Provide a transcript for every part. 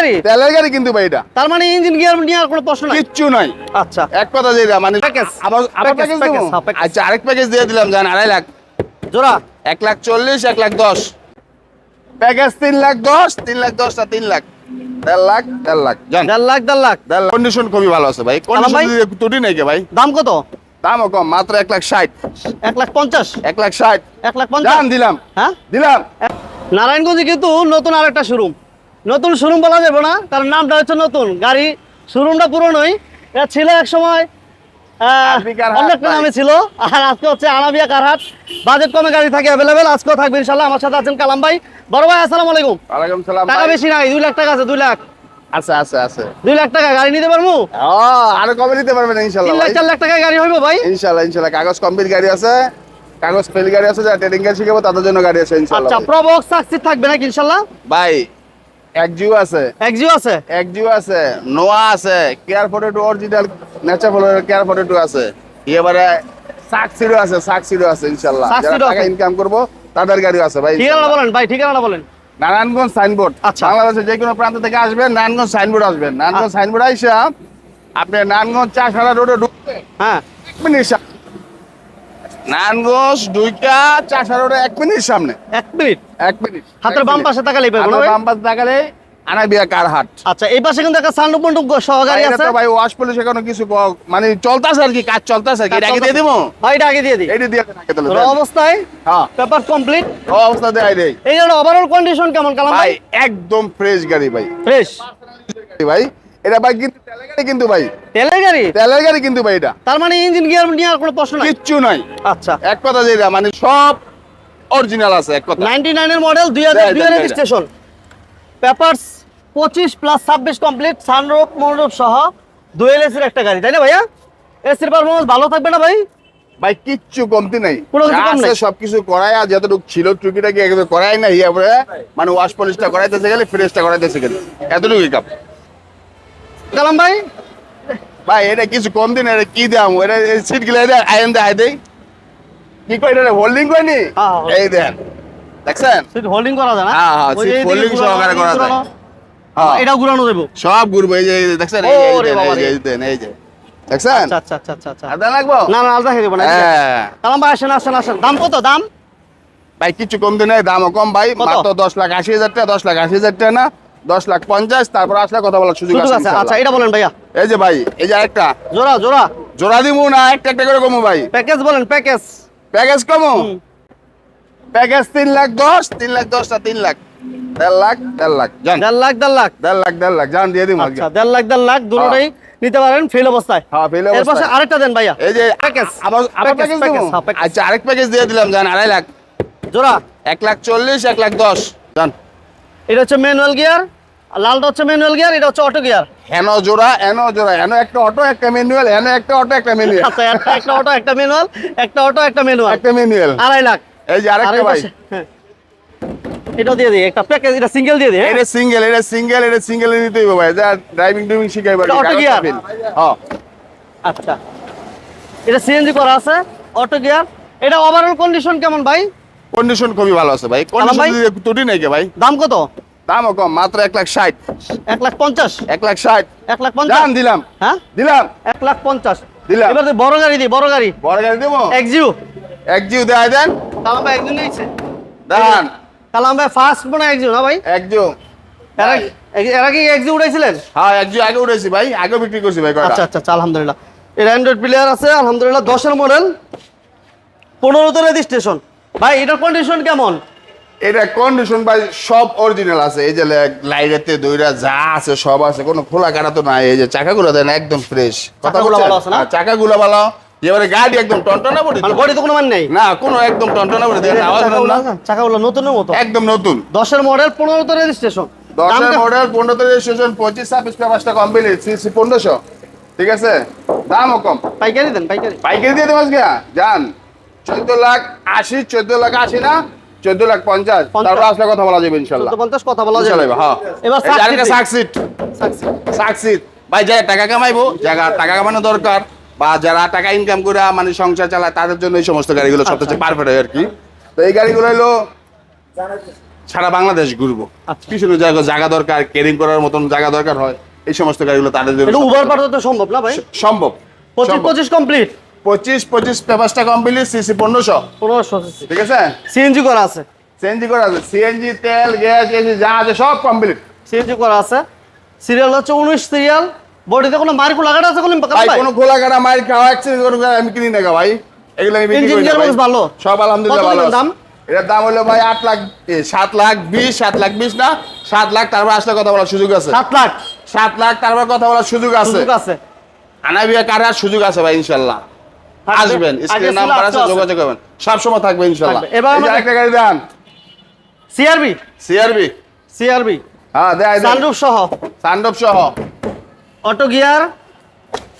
গাড়ি? তেলের গাড়ি কিন্তু ভাই এটা। তার মানে ইঞ্জিন গিয়ার নিয়ে আর কোনো প্রশ্ন নাই? কিচ্ছু নাই। আচ্ছা। এক কথা যেটা মানে আবার আবার প্যাকেজ আচ্ছা আরেক প্যাকেজ দিয়ে দিলাম জান আড়াই লাখ। জোড়া। এক লাখ চল্লিশ এক লাখ দশ। প্যাকেজ তিন লাখ দশ তিন লাখ দশটা তিন লাখ? দেড় লাখ দেড় লাখ দেড় লাখ দেড় লাখ। দেড় লাখ। কন্ডিশন খুবই ভালো আছে ভাই। আলম কন্ডিশন ত্রুটি নেই কে ভাই? দাম কত? দামও কম মাত্র এক লাখ ষাট। এক লাখ পঞ্চাশ। এক লাখ ষাট। এক লাখ পঞ্চাশ। দিলাম। হ্যাঁ? দিলাম। নারায়ণগঞ্জে কিন্তু নতুন আরেকটা শোরুম নতুন শোরুম বলা যাবে না কারণ নামটা হচ্ছে নতুন। গাড়ি শোরুমটা পুরনোই। এটা ছিল এক সময় ভাই। নামে ছিল আর আজকে হচ্ছে আনাবিয়া কারহাট বাজেট কমে গাড়ি থাকে অ্যাভেলেবেল আজকেও থাকবে ইনশাল্লাহ আমার সাথে আছেন কালাম ভাই। বড় ভাই আসসালামু আলাইকুম। ওয়ালাইকুম সালাম টাকা বেশি নাই দুই লাখ টাকা আছে দুই লাখ। আছে আছে আছে। দুই লাখ টাকা গাড়ি নিতে পারব? আরও নিতে পারবেন ইনশাল্লাহ তিন লাখ চার লাখ গাড়ি হইবো ভাই? ইনশাল্লাহ ইনশাল্লাহ কাগজ কমপ্লিট গাড়ি আছে। কাগজ ফেল গাড়ি আছে যারা গাড়ি শিখাবো তাদের জন্য গাড়ি আছে ইনশাল্লাহ আচ্ছা। প্রবক্স থাকবে নাকি ইনশাল্লাহ ভাই এক জিও আছে। এক্সিও আছে? এক জিও আছে। নোয়া আছে। Care photo original care photo আছে। এবারে আছে আছে ইনশাল্লাহ যারা টাকা ইনকাম করব তাদের গাড়ি আছে ভাই ঠিকানা বলেন ভাই ঠিকানাটা বলেন। নারায়ণগঞ্জ সাইনবোর্ড। আচ্ছা। বাংলাদেশের যে কোনো প্রান্ত থেকে আসবেন নারায়ণগঞ্জ সাইনবোর্ড আসবেন। নারায়ণগঞ্জ সাইনবোর্ড আইসা আপনি নারায়ণগঞ্জ চাষাড়া রোডে ঢুকতে হ্যাঁ। এক মিনিট নারায়ণগঞ্জ দুইটা চাষাড়া রোডে এক মিনিট সামনে। এক মিনিট? এক মিনিট। হাতের বাম পাশে হাতের বাম পাশে তাকালে আনাবিয়া কার হাট। আচ্ছা এই পাশে কিন্তু একটা সানরূপ মন্ডপ সহকারী আছে। ভাই ওয়াশ পুলিশ এখনও কিছু মানে চলতেছে আর কি কাজ চলতেছে আর কি। এটা আগে দিয়ে দিবো? হয় এটা আগে দিয়ে দিই। এইটা দিয়ে আগে তাহলে তোর অবস্থায়? হ্যাঁ। Paper complete? অবস্থা দেয় দেই। এই জন্য ওভারঅল কন্ডিশন কেমন কালাম ভাই? ভাই একদম ফ্রেশ গাড়ি ভাই। ফ্রেশ গাড়ি ভাই। এটা ভাই কিন্তু তেলের কিন্তু ভাই। তেলের গাড়ি তেলের গাড়ি কিন্তু ভাই এটা। তার মানে ইঞ্জিন গিয়ার নিয়ে আর কোনো প্রশ্ন নাই? কিচ্ছু নাই। আচ্ছা। এক কথা যেটা মানে সব অরিজিনাল আছে এক কথা। নাইনটি নাইনের মডেল দুই হাজার দেয়, দুই দেয়, দেয়। রেজিস্ট্রেশন পেপারস পঁচিশ প্লাস ছাব্বিশ কমপ্লিট সানরূপ মন্ডপ সহ দুয়েল এসির একটা গাড়ি তাই না ভাইয়া? এসির পারফরমেন্স ভালো থাকবে না ভাই? ভাই কিচ্ছু কমতি নাই। আছে সবকিছু করাই আর যতটুকু ছিল টুকিটা কি একদম করাই না ইয়া মানে ওয়াশ পলিশটা করাইতেছে গেলে ফ্রেশটা করাইতেছে গেলে। এতটুকুই কাপ কালাম ভাই? ভাই এটা কিছু কম দিন এটা কি দাম? এটা সিটগুলো এটা আইন দেয় দেই। কি কই এটা হোল্ডিং কইনি হ্যাঁ, holding। এই দেন দেখছেন? সিট হোল্ডিং করা যায় না? হ্যাঁ, হ্যাঁ, holding ঘুরানো, সহকারে করা যায়। হ্যাঁ, এটাও ঘুরানো দেবো। সব ঘুরবো এই যে দেখছেন? এই যে, এই যে। এই যে দেখছেন? আচ্ছা আচ্ছা আচ্ছা আচ্ছা আচ্ছা। আর দেন লাগবো? না না আলাদা খেয়ে দেবো না হ্যাঁ। কালাম ভাই আসেন আসেন আসেন। দাম কত দাম? ভাই কিছু কম দিনে দামও কম ভাই? মাত্র দশ লাখ আশি হাজার টাকা দশ লাখ আশি হাজার টাকা না? দশ লাখ পঞ্চাশ তারপর আসলে কথা বলার সুযোগ আছে আচ্ছা এটা বলেন ভাইয়া। এই যে ভাই এই যে আরেকটা। জোড়া জোড়া। জোড়া দিমু না একটা একটা করে কমু ভাই। প্যাকেজ বলেন প্যাকেজ। প্যাকেজ কমু? প্যাকেজ তিন লাখ দশ তিন লাখ দশটা তিন লাখ? দেড় লাখ দেড় লাখ জান। দেড় লাখ দেড় লাখ। দেড় লাখ দেড় লাখ জান দিয়ে দিম আচ্ছা দেড় লাখ দেড় লাখ দুটোটাই নিতে পারেন ফেল অবস্থায়। হ্যাঁ ফেলে এর পাশে আরেকটা দেন ভাইয়া। এই যে প্যাকেজ আবার আবার হ্যাঁ, প্যাকেজ। আচ্ছা আরেক প্যাকেজ দিয়ে দিলাম জান আড়াই লাখ। জোড়া। এক লাখ চল্লিশ এক লাখ দশ জান। এটা হচ্ছে ম্যানুয়াল গিয়ার লালটা হচ্ছে ম্যানুয়াল গিয়ার এটা হচ্ছে অটো গিয়ার হেন জোড়া হেন জোড়া হেন একটা অটো একটা ম্যানুয়াল হেন একটা অটো একটা ম্যানুয়াল আচ্ছা একটা একটা অটো একটা ম্যানুয়াল একটা অটো একটা ম্যানুয়াল একটা ম্যানুয়াল আড়াই লাখ। এই যে আর আরেকটা ভাই। হ্যাঁ। এটাও দিয়ে দিই একটা প্যাকেজ এটা সিঙ্গেল দিয়ে দিই হ্যাঁ? এটা সিঙ্গেল এটা সিঙ্গেল এটা সিঙ্গেল নিতে হবে ভাই। যা ড্রাইভিং ড্রাইভিং শিখাইবা এটা auto gear? হ্যাঁ আচ্ছা। এটা সিএনজি করা আছে অটো গিয়ার এটা ওভারঅল কন্ডিশন কেমন ভাই? কন্ডিশন খুবই ভালো আছে ভাই? কন্ডিশন ত্রুটি নাই ভাই? দাম কত? দামও কম মাত্র এক লাখ ষাট। এক লাখ পঞ্চাশ? এক লাখ ষাট। এক লাখ পঞ্চাশ? দাম দিলাম। হ্যাঁ? দিলাম। এক লাখ পঞ্চাশ। দিলাম। এবার বড় গাড়ি দিই বড় গাড়ি। বড় গাড়ি দেবো? এক্সিউ এক জিও দেয় দেন। কালাম ভাই একজন নিয়েছে। দান কালাম ভাই ফার্স্ট মনে এক্সিউ না ভাই? এক জিও এরা এরা কি এক্সিউ উঠাইছিলেন হ্যাঁ এক জিও আগে উঠেছি ভাই। আগে বিক্রি করছি ভাই আচ্ছা আচ্ছা আচ্ছা আলহামদুলিল্লাহ। এর অ্যান্ড্রয়েড প্লেয়ার আছে আলহামদুলিল্লাহ দশের মডেল পনেরোতে রেজিস্ট্রেশন ভাই এটার কন্ডিশন কেমন? এটা কন্ডিশন ভাই সব অরিজিনাল আছে। এই যে লাইটেতে দইরা যা আছে সব আছে। কোনো খোলা কাটা তো নাই। এই যে চাকাগুলো দেন একদম ফ্রেশ কথা বলছেন? ভালো আছে না? হ্যাঁ, চাকাগুলো ভালো। এবারে গাড়ি একদম টনটনা পড়ে মানে বডি তো কোনো মান নেই? না কোনো একদম টনটনা পড়ে দেখেন আওয়াজ না? চাকাগুলো নতুনের মতো। একদম নতুন। দশের মডেল পনেরোতে রেজিস্ট্রেশন দশের মডেল পনেরোতে রেজিস্ট্রেশন পঁচিশ ছাব্বিশ পেপারসটা কমপ্লিট সিসি পনেরোশো। ঠিক আছে? দামও কম। পাইকারি দেন পাইকারি। পাইকারি দিয়ে দেবো আজকে? যান। চোদ্দ লাখ আশি চোদ্দ লাখ আশি না চোদ্দ লাখ পঞ্চাশ। তারপর আসলে কথা বলা যাবে ইনশাল্লাহ। পঞ্চাশ কথা বলা যাবে। হ্যাঁ। এবার সাকসিট সাকসিট ভাই যারা টাকা কামাইবো যারা টাকা কামানো দরকার বা যারা টাকা ইনকাম করে মানে সংসার চালায় তাদের জন্য এই সমস্ত গাড়িগুলো সবচেয়ে পারফেক্ট হয় আর কি। তো এই গাড়িগুলো হলো সারা বাংলাদেশ ঘুরবো। আচ্ছা। পিছনে জায়গা জায়গা দরকার কেরিং করার মতন জায়গা দরকার হয়। এই সমস্ত গাড়িগুলো তাদের জন্য উবার পাঠাতে সম্ভব না ভাই? সম্ভব। পঁচিশ পঁচিশ কমপ্লিট পঁচিশ পঁচিশ পেপারসটা কমপ্লিট সিসি পনেরোশো। পনেরোশো ঠিক আছে? সিএনজি করা আছে। সিএনজি করা আছে। সিএনজি তেল গ্যাস এসি যা আছে সব কমপ্লিট সিএনজি করা আছে। সিরিয়াল হচ্ছে উনিশ সিরিয়াল। বডিতে কোনো মার্কু লাগানো আছে কোনো ভাই কোনো খোলা কাটা মাইর খাওয়া অ্যাক্সিডেন্ট কোনো আমি কিনি না ভাই। এগুলো আমি বিক্রি করি ভাই। ভালো? সব আলহামদুলিল্লাহ ভালো দাম? এটার দাম হলো ভাই আট লাখ সাত লাখ বিশ সাত লাখ বিশ না? সাত লাখ তারপর আসলে কথা বলার সুযোগ আছে। সাত লাখ। সাত লাখ তারপর কথা বলার সুযোগ আছে। আনাবিয়া কারার সুযোগ আছে ভাই ইনশাল্লাহ। আসবেন স্ক্রিন নাম্বার আছে যোগাযোগ করবেন। সব সময় থাকবে ইনশাল্লাহ। থাকবে। এবার আমাদের- আরেকটা গাড়ি দেন সিআরবি সিআরবি সিআরবি হ্যাঁ দেয় সানরুফ সহ। সহ। অটো গিয়ার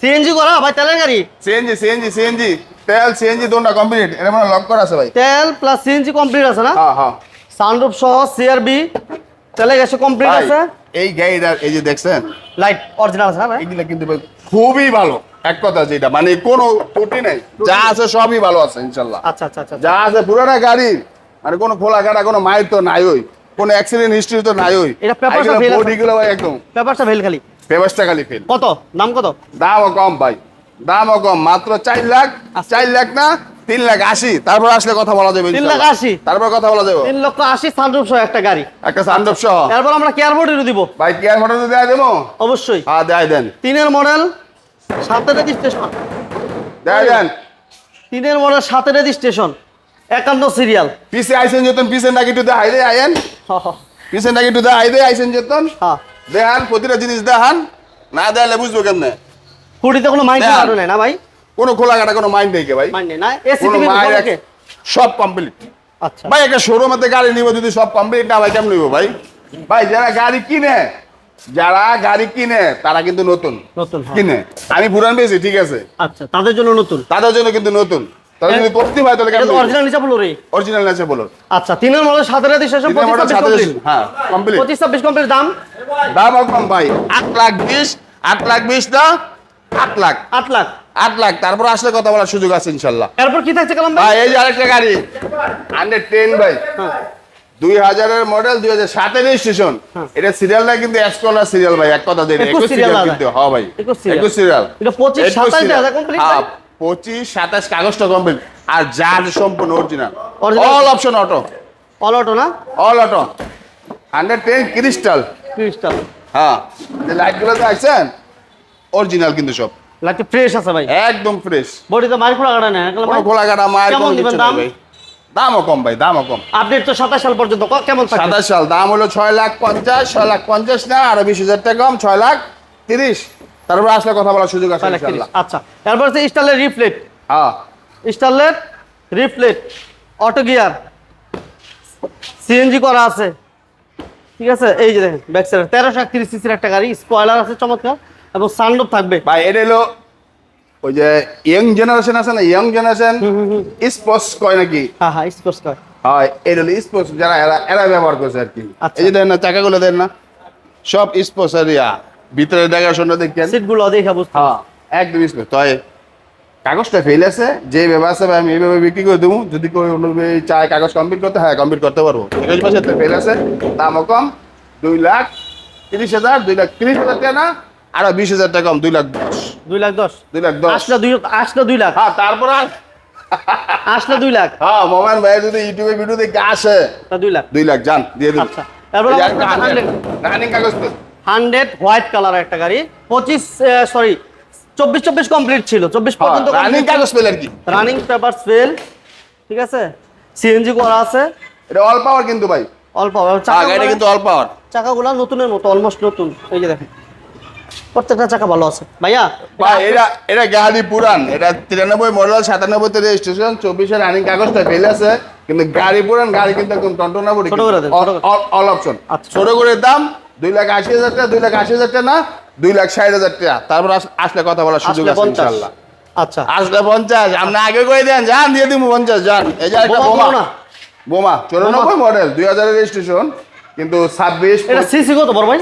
সিএনজি করা ভাই তেলের গাড়ি? সিএনজি সিএনজি সিএনজি তেল সিএনজি দুটো কমপ্লিট এর মানে লক করা আছে ভাই। তেল প্লাস সিএনজি কমপ্লিট আছে না? হ্যাঁ হ্যাঁ। সানরুফ সহ সিআরবি তেলে গেছে কমপ্লিট আছে। এই গাড়িটা এই যে দেখছেন? লাইট অরিজিনাল আছে না ভাই? এগুলা কিন্তু খুবই ভালো। এক কথা যেটা মানে কোনো ত্রুটি নেই। যা আছে সবই ভালো আছে ইনশাল্লাহ। আচ্ছা আচ্ছা আচ্ছা যা আছে পুরোটা গাড়ি মানে কোনো খোলা কাটা কোনো মায়ের তো নাই ওই কোনো অ্যাক্সিডেন্ট হিস্ট্রি তো নাই ওই এটা paper টা fail আছে। বডিগুলো ভাই একদম। ব্যাপারটা ভেল খালি। পেপারসটা খালি ফেল কত? দাম কত? দামও কম ভাই। দামও কম মাত্র চার লাখ চার লাখ না তিন লাখ আশি। তারপর আসলে কথা বলা যাবে তিন লাখ। আশি? তারপর কথা বলা যাবে। তিন লক্ষ আশি সানরুফ সহ একটা গাড়ি। একটা সান্ডব সহ। এরপর আমরা কেয়ার বোর্ডেরও দিব। ভাই কেয়ার ফটো দেওয়া দেবো? অবশ্যই। হ্যাঁ দেয় দেন। তিনের মডেল সাতের রেজিস্ট্রেশন দেয় দেন। তিনের মডেল সাতের রেজিস্ট্রেশন একান্ন সিরিয়াল পিছে আইসেন যেতন পিছে নাকি একটু দেখাই দে আয়েন পিছে নাকি একটু দেখাই দে আইসেন যেতন। দেখান প্রতিটা জিনিস দেখান। না দেখালে বুঝব কেমনে? কুড়িতে কোনো মাইন্ড দেখান। কারণ নেই না ভাই? কোনো খোলা কাটা কোনো মাইন্ড নেই কে ভাই? মাইন্ড নেই। না এসি সব কমপ্লিট আচ্ছা। ভাই একটা শোরুমেতে গাড়ি নিব যদি সব কমপ্লিট না ভাই কেমন নিব ভাই? ভাই যারা গাড়ি কিনে যারা গাড়ি কিনে তারা কিন্তু নতুন। নতুন হ্যাঁ। কিনে। আমি পুরান পেয়েছি ঠিক আছে। আচ্ছা তাদের জন্য নতুন? তাদের জন্য কিন্তু নতুন। হয়। আচ্ছা তিনের মডেল সাতের রেজিস্ট্রেশন তিনের পঁচিশ ছাব্বিশ হ্যাঁ কমপ্লিট পঁচিশ ছাব্বিশ কমপ্লিট দাম? দাম কম ভাই। আট লাখ বিশ আট লাখ বিশ না? আট লাখ। আট লাখ। আট লাখ। তারপর আসলে কথা বলার সুযোগ আছে ইনশাল্লাহ। এরপর কি থাকছে কালাম ভাই? এই যে আরেকটা গাড়ি। টেন ভাই। হ্যাঁ। দুই হাজারের মডেল দুই হাজার সাতের রেজিস্ট্রেশন হ্যাঁ। এটা সিরিয়ালটা কিন্তু সিরিয়াল ভাই এক কথা একুশ সিরিয়াল কিন্তু হ্যাঁ ভাই একুশ সিরিয়াল পঁচিশ হ্যাঁ পঁচিশ সাতাশ কাগজটা কমপ্লিট আর যার সম্পূর্ণ original all option auto all auto না? All auto hundred ten crystal crystal হ্যাঁ যে লাইটগুলো দেখছেন অরিজিনাল কিন্তু সব। লাগছে ফ্রেশ আছে ভাই। একদম ফ্রেশ বডিতে মারি খোলা কাটা কালাম খোলা কাটা মায়ের কেমন দিবেন দাম? দামও কম ভাই দামও কম। আপডেট তো সাতাশ সাল পর্যন্ত কেমন সাতাশ সাল দাম হলো ছয় লাখ পঞ্চাশ ছয় লাখ পঞ্চাশ না আরও বিশ হাজার টাকা কম ছয় লাখ তিরিশ। তারপর আসলে কথা বলার সুযোগ আছে। আচ্ছা। এরপর হচ্ছে স্টারলেট রিফ্লেট। হ্যাঁ। Starlet Reflet auto gear CNG করা আছে। ঠিক আছে? এই যে দেখেন ব্যাক সাইড তেরোশো একত্রিশ সিসির একটা গাড়ি স্পয়লার আছে চমৎকার। এবং সানরুফ থাকবে। ভাই এটা হলো ওই যে ইয়ং জেনারেশন আছে না ইয়ং জেনারেশন স্পোর্টস কয় নাকি? হ্যাঁ হ্যাঁ স্পোর্টস কার হয় এটা হলো স্পোর্টস যারা এরা এরা ব্যবহার করছে আর কি। আচ্ছা। এই যে দেন না চাকাগুলো দেন না সব স্পোর্টস এরিয়া ভিতরে দেখাশোনা দেখেন। সিটগুলো দেখে বুঝতে হ্যাঁ একদম স্পোর্টস তয় কাগজটা ফেল আছে যে ব্যবস্থা ভাই আমি এইভাবে বিক্রি করে দেবো। যদি কেউ চায় কাগজ কমপ্লিট করতে হ্যাঁ কমপ্লিট করতে পারব। কাগজ পাশে ফেল আছে দামও কম দুই লাখ তিরিশ হাজার দুই লাখ তিরিশ হাজার টাকা না আরও বিশ হাজার টাকা কম দুই লাখ দশ। দুই লাখ দশ? দুই লাখ দশ। আসলে দুই আসলে দুই লাখ। হ্যাঁ তারপর আসলে দুই লাখ। হ্যাঁ মোবাইল ভাই যদি ইউটিউবে ভিডিও দেখে আসে। তা দুই লাখ। দুই লাখ যান দিয়ে দিন। আচ্ছা এরপর রানিং কাগজ তো। হান্ড্রেড হোয়াইট কালার একটা গাড়ি। পঁচিশ সরি চব্বিশ চব্বিশ কমপ্লিট ছিল। চব্বিশ পর্যন্ত রানিং কাগজ পেলে আর কি। রানিং পেপার ফেল ঠিক আছে? সিএনজি করা আছে। এটা অল পাওয়ার কিন্তু ভাই। অল্প হ্যাঁ গাড়িটা কিন্তু অল পাওয়ার চাকাগুলো নতুনের মতো অলমোস্ট নতুন। এই যে দেখেন। প্রত্যেকটা চাকা ভালো আছে। ভাইয়া ভাই এটা এটা গাড়ি পুরান। এটা তিরানব্বই মডেল সাতানব্বইতে রেজিস্ট্রেশন চব্বিশে রানিং কাগজটা ফেল আছে কিন্তু গাড়ি পুরান গাড়ি কিন্তু একদম টনটনা বডি। অল অপশন আচ্ছা। ছোট করে দাম দুই লাখ আশি হাজার টাকা দুই লাখ আশি হাজার টাকা না দুই লাখ ষাট হাজার টাকা। তারপর আসলে কথা বলার সুযোগ আসলে আছে পঞ্চাশ। ইনশাল্লাহ আচ্ছা। আসলে পঞ্চাশ। আপনি আগে করে দেন যান দিয়ে দিব পঞ্চাশ যান। এই যে একটা বোমা, বোমা। বোমা মডেল দুই হাজারের রেজিস্ট্রেশন কিন্তু ছাব্বিশ এটা সিসি কত বড় ভাই?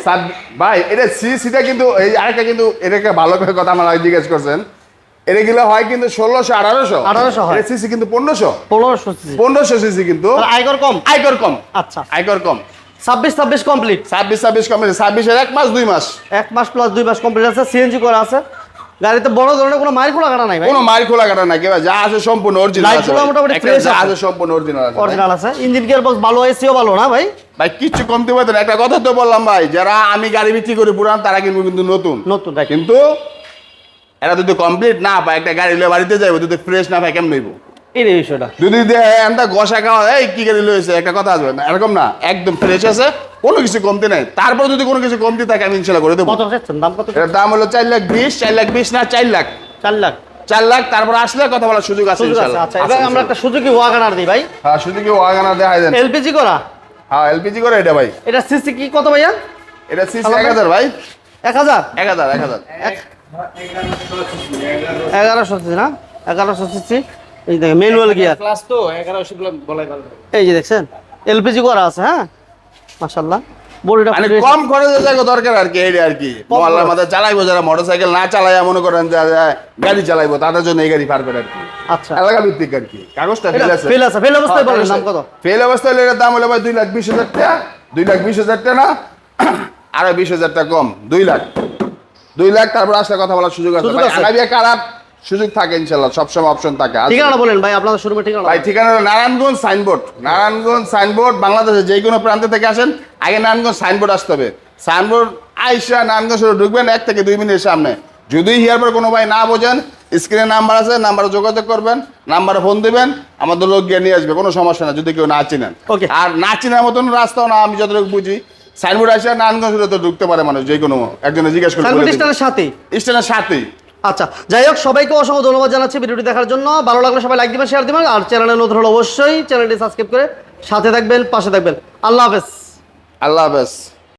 ভাই এটা সি সিটা কিন্তু এই আরেকটা কিন্তু এটাকে ভালো করে কথা আমার জিজ্ঞেস করছেন। এগুলো হয় কিন্তু ষোলোশো আঠারোশো। 1800 হয়। সিসি কিন্তু পনেরোশো। পনেরোশো সিসি। পনেরোশো সিসি কিন্তু। আয়কর কম? আয়কর কম। আচ্ছা। আয়কর কম। ছাব্বিশ ছাব্বিশ কমপ্লিট ছাব্বিশ ছাব্বিশ কম ছাব্বিশের এক মাস দুই মাস। এক মাস প্লাস দুই মাস কমপ্লিট আছে সিএনজি করা আছে। গাড়িতে বড় ধরনের কোনো মাইল খোলা কাটা নাই ভাই। কোনো মার খোলা কাটা নাই কেবা যা আছে সম্পূর্ণ অরিজিনাল আছে মোটামুটি আছে। আছে সম্পূর্ণ অরিজিনাল আছে অরিজিনাল আছে। ইঞ্জিন গিয়ার বক্স ভালো এসিও ভালো না ভাই? ভাই কিচ্ছু কমতে পারতো না। একটা কথা তো বললাম ভাই যারা আমি গাড়ি বিক্রি করি পুরান তারা কিনবো কিন্তু নতুন। নতুন কিন্তু এরা যদি কমপ্লিট না পায় একটা গাড়ি লয়ে বাড়িতে যাইবো যদি ফ্রেশ না পায় কেমন নইবো এই বিষয়টা। যদি এমটা গসা খাওয়া এই কি গাড়ি লয়েছে একটা কথা আসবে না এরকম না একদম ফ্রেশ আছে কোনো কিছু কমতি নাই। তারপর যদি কোনো কিছু কমতি থাকে আমি ইনশাল্লাহ করে দেবো। কত দাম কত এটার দাম হলো চার লাখ বিশ চার লাখ বিশ না চার লাখ। চার লাখ। চার লাখ তারপর আসলে কথা বলার সুযোগ আছে সুযোগ আচ্ছা আমরা একটা সুযোগি ওয়াগানার দিই ভাই। হ্যাঁ শুধু কি ওয়াগানা দেখাই দেন। এলপিজি করা। হ্যাঁ এলপিজি করে এটা ভাই। এটা সিসি কি? কত ভাইয়া? এটা সিসি তাহলে এক হাজার ভাই। এক হাজার? এক হাজার এক হাজার। সিসি না? এগারোশো সিসি। এই দেখেন ম্যানুয়াল গিয়ার ক্লাস তো এগারোশো গুলো বলাই ভালো। এই যে দেখছেন এলপিজি করা আছে হ্যাঁ? মাশাল্লাহ বডিটা মানে কম খরচে দরকার আর কি এইটা আর কি। মহল্লার মধ্যে চালাইবো যারা মোটরসাইকেল না চালায় মনে করেন যে যে গাড়ি চালাইবো তাদের জন্য এই গাড়ি পার করে আর কি। আচ্ছা। এলাকা ভিত্তিক আর কি। কাগজটা ফেল আছে ফেল আছে ফেল অবস্থায় বলেন দাম কত? ফেল অবস্থায় এটার দাম হলো ভাই দুই লাখ বিশ হাজার টাকা। দুই লাখ বিশ হাজার টাকা না? আরও বিশ হাজার টাকা কম দুই লাখ। দুই লাখ তারপর আসলে কথা বলার সুযোগ আছে। আনাবিয়া কারার সুযোগ থাকে ইনশাল্লাহ সবসময় অপশন থাকে। আছে। ঠিকানা বলেন ভাই আপনাদের শোরুমের ঠিকানা ভাই ঠিকানা নারায়ণগঞ্জ সাইনবোর্ড নারায়ণগঞ্জ সাইনবোর্ড বাংলাদেশে যে কোনো প্রান্ত থেকে আসেন আগে নারায়ণগঞ্জ সাইনবোর্ড আসতে হবে। সাইনবোর্ড আইসা নারায়ণগঞ্জ ঢুকবেন এক থেকে দুই মিনিটের সামনে। যদি হিয়ার পর কোনো ভাই না বোঝেন স্ক্রিনে নাম্বার আছে নাম্বারে যোগাযোগ করবেন নাম্বারে ফোন দিবেন আমাদের লোক গিয়ে নিয়ে আসবে কোনো সমস্যা না যদি কেউ না চিনেন। ওকে। আর না চেনার মতন রাস্তাও না আমি যতটুকু বুঝি সাইনবোর্ড আসে নারায়ণগঞ্জ তো ঢুকতে পারে মানুষ যে কোনো একজনে জিজ্ঞেস করে স্টেশনের সাথেই? স্টেশনের সাথেই। আচ্ছা যাই হোক সবাইকে অসংখ্য ধন্যবাদ জানাচ্ছি ভিডিওটি দেখার জন্য। ভালো লাগলে সবাই লাইক দিবেন শেয়ার দিবেন আর চ্যানেলে নতুন হলে অবশ্যই চ্যানেলটি সাবস্ক্রাইব করে সাথে থাকবেন পাশে থাকবেন। আল্লাহ হাফেজ। আল্লাহ হাফেজ।